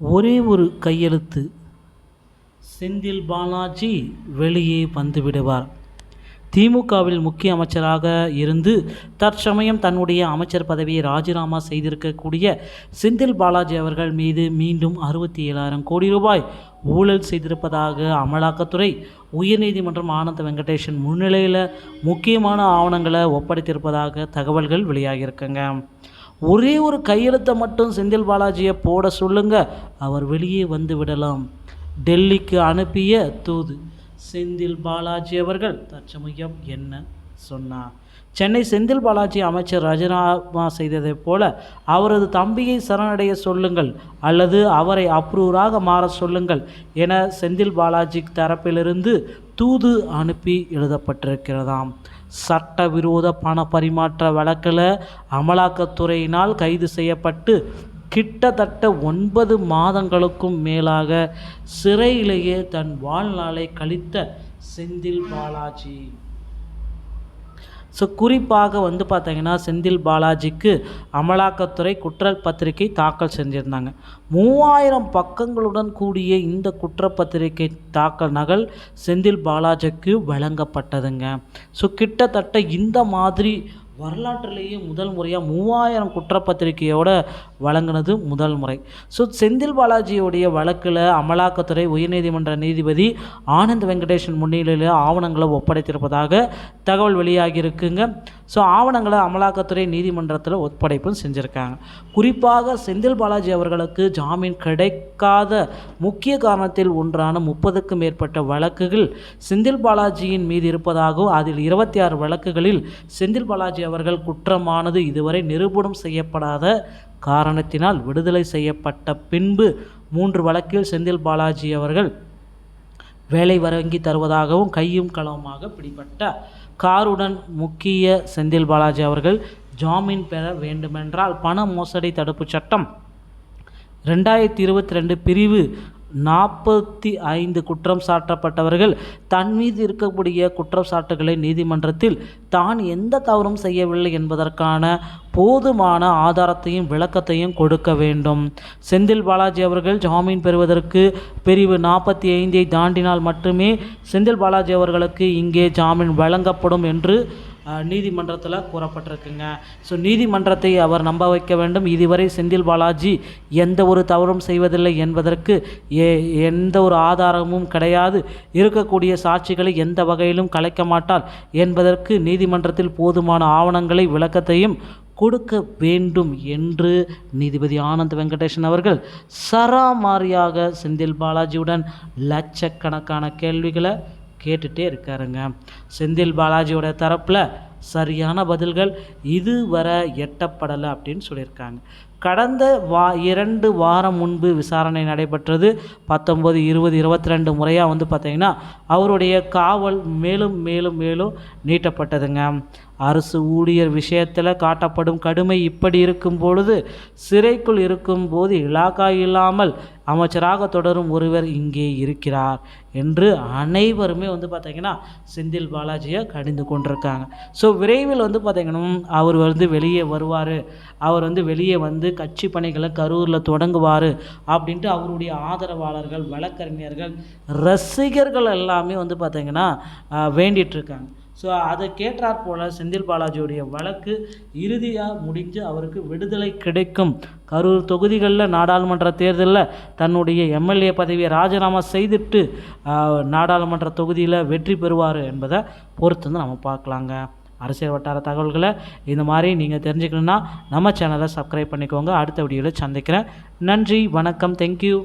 ஒரே ஒரு கையெழுத்து. செந்தில் பாலாஜி வெளியே வந்துவிடுவார். திமுகவில் முக்கிய அமைச்சராக இருந்து தற்சமயம் தன்னுடைய அமைச்சர் பதவியை ராஜினாமா செய்திருக்கக்கூடிய செந்தில் பாலாஜி அவர்கள் மீது மீண்டும் அறுபத்தி ஏழாயிரம் கோடி ரூபாய் ஊழல் செய்திருப்பதாக அமலாக்கத்துறை உயர்நீதிமன்றம் ஆனந்த வெங்கடேஷன் முன்னிலையில் முக்கியமான ஆவணங்களை ஒப்படைத்திருப்பதாக தகவல்கள் வெளியாகியிருக்குங்க. ஒரே ஒரு கையெழுத்தை மட்டும் செந்தில் பாலாஜியை போட சொல்லுங்க அவர் வெளியே வந்து விடலாம். டெல்லிக்கு அனுப்பிய தூது செந்தில் பாலாஜி அவர்கள் தற்சமயம் என்ன சொன்னார் சென்னை செந்தில் பாலாஜி அமைச்சர் ராஜினாமா செய்ததைப் போல அவரது தம்பியை சரணடைய சொல்லுங்கள் அல்லது அவரை அப்ரூவராக மாற சொல்லுங்கள் என செந்தில் பாலாஜி தரப்பிலிருந்து தூது அனுப்பி எழுதப்பட்டிருக்கிறதாம். சட்டவிரோத பண பரிமாற்ற வழக்கில் அமலாக்கத்துறையினால் கைது செய்யப்பட்டு கிட்டத்தட்ட ஒன்பது மாதங்களுக்கும் மேலாக சிறையிலேயே தன் வாழ்நாளை கழித்த செந்தில் பாலாஜி. ஸோ குறிப்பாக வந்து பார்த்தீங்கன்னா செந்தில் பாலாஜிக்கு அமலாக்கத்துறை குற்றப்பத்திரிகை தாக்கல் செஞ்சுருந்தாங்க. மூவாயிரம் பக்கங்களுடன் கூடிய இந்த குற்றப்பத்திரிகை தாக்கல் நகல் செந்தில் பாலாஜிக்கு வழங்கப்பட்டதுங்க. ஸோ கிட்டத்தட்ட இந்த மாதிரி வரலாற்றிலேயே முதல் முறையாக மூவாயிரம் குற்றப்பத்திரிகையோட வழங்கினது முதல் முறை. ஸோ செந்தில் பாலாஜியோடைய வழக்கில் அமலாக்கத்துறை உயர்நீதிமன்ற நீதிபதி ஆனந்த் வெங்கடேஷன் முன்னிலையில் ஆவணங்களை ஒப்படைத்திருப்பதாக தகவல் வெளியாகியிருக்குங்க ஸோ ஆவணங்களை அமலாக்கத்துறை நீதிமன்றத்தில் ஒப்படைப்பும் செஞ்சுருக்காங்க. குறிப்பாக செந்தில் பாலாஜி அவர்களுக்கு ஜாமீன் கிடைக்காத முக்கிய காரணத்தில் ஒன்றான முப்பதுக்கும் மேற்பட்ட வழக்குகள் செந்தில் பாலாஜியின் மீது இருப்பதாகவும் அதில் இருபத்தி ஆறு வழக்குகளில் செந்தில் பாலாஜி அவர்கள் குற்றமானது இதுவரை நிரூபணம் செய்யப்படாத காரணத்தினால் விடுதலை செய்யப்பட்ட பின்பு மூன்று வழக்கில் செந்தில் பாலாஜி அவர்கள் வேலை வழங்கி தருவதாகவும் கையும் களவுமாக பிடிபட்ட காருடன் முக்கிய செந்தில் பாலாஜி அவர்கள் ஜாமீன் பெற வேண்டுமென்றால் பண மோசடி தடுப்புச் சட்டம் ரெண்டாயிரத்தி இருபத்தி ரெண்டு பிரிவு நாற்பத்தி ஐந்து குற்றம் சாட்டப்பட்டவர்கள் தன் மீது இருக்கக்கூடிய குற்றச்சாட்டுகளை நீதிமன்றத்தில் தான் எந்த தவறும் செய்யவில்லை என்பதற்கான போதுமான ஆதாரத்தையும் விளக்கத்தையும் கொடுக்க வேண்டும். செந்தில் பாலாஜி அவர்கள் ஜாமீன் பெறுவதற்கு பிரிவு நாற்பத்தி ஐந்தை தாண்டினால் மட்டுமே செந்தில் பாலாஜி அவர்களுக்கு இங்கே ஜாமீன் வழங்கப்படும் என்று நீதிமன்றத்தில் கூறப்பட்டிருக்குங்க. ஸோ நீதிமன்றத்தை அவர் நம்ப வைக்க வேண்டும். இதுவரை செந்தில் பாலாஜி எந்த ஒரு தவறும் செய்வதில்லை என்பதற்கு எந்த ஒரு ஆதாரமும் கிடையாது. இருக்கக்கூடிய சாட்சிகளை எந்த வகையிலும் கலைக்க மாட்டார் என்பதற்கு நீதிமன்றத்தில் போதுமான ஆவணங்களை விளக்கத்தையும் கொடுக்க வேண்டும் என்று நீதிபதி ஆனந்த் வெங்கடேஷன் அவர்கள் சராமாரியாக செந்தில் பாலாஜியுடன் லட்சக்கணக்கான கேள்விகளை கேட்டுகிட்டே இருக்காருங்க. செந்தில் பாலாஜியோட தரப்பில் சரியான பதில்கள் இதுவரை எட்டப்படலை அப்படின்னு சொல்லியிருக்காங்க. கடந்த வா இரண்டு வாரம் முன்பு விசாரணை நடைபெற்றது. பத்தொம்பது இருபது இருபத்தி ரெண்டு முறையாக வந்து பார்த்திங்கன்னா அவருடைய காவல் மேலும் மேலும் மேலும் நீட்டப்பட்டதுங்க. அரசு ஊழியர் விஷயத்தில் காட்டப்படும் கடுமை இப்படி இருக்கும் பொழுது சிறைக்குள் இருக்கும்போது இலாக்கா இல்லாமல் அமைச்சராக தொடரும் ஒருவர் இங்கே இருக்கிறார் என்று அனைவருமே வந்து பார்த்திங்கன்னா செந்தில் பாலாஜியை கடிந்து கொண்டிருக்காங்க. ஸோ விரைவில் வந்து பார்த்திங்கன்னா அவர் வந்து வெளியே வருவார். அவர் வந்து வெளியே வந்து கட்சி பணிகளை கரூரில் தொடங்குவார் அப்படின்ட்டு அவருடைய ஆதரவாளர்கள் வழக்கறிஞர்கள் ரசிகர்கள் எல்லாமே வந்து பார்த்திங்கன்னா வேண்டிகிட்ருக்காங்க ஸோ அதை கேட்டாற் போல் செந்தில் பாலாஜியுடைய வழக்கு இறுதியாக முடிஞ்சு அவருக்கு விடுதலை கிடைக்கும். கரூர் தொகுதிகளில் நாடாளுமன்ற தேர்தலில் தன்னுடைய எம்எல்ஏ பதவியை ராஜினாமா செய்துட்டு நாடாளுமன்ற தொகுதியில் வெற்றி பெறுவார் என்பதை பொறுத்து வந்து நம்ம பார்க்கலாங்க. அரசியல் வட்டார தகவல்களை இந்த மாதிரி நீங்கள் தெரிஞ்சுக்கணுன்னா நம்ம சேனலை சப்ஸ்கிரைப் பண்ணிக்கோங்க. அடுத்த வீடியோவில் சந்திக்கிறேன். நன்றி வணக்கம் தேங்க்யூ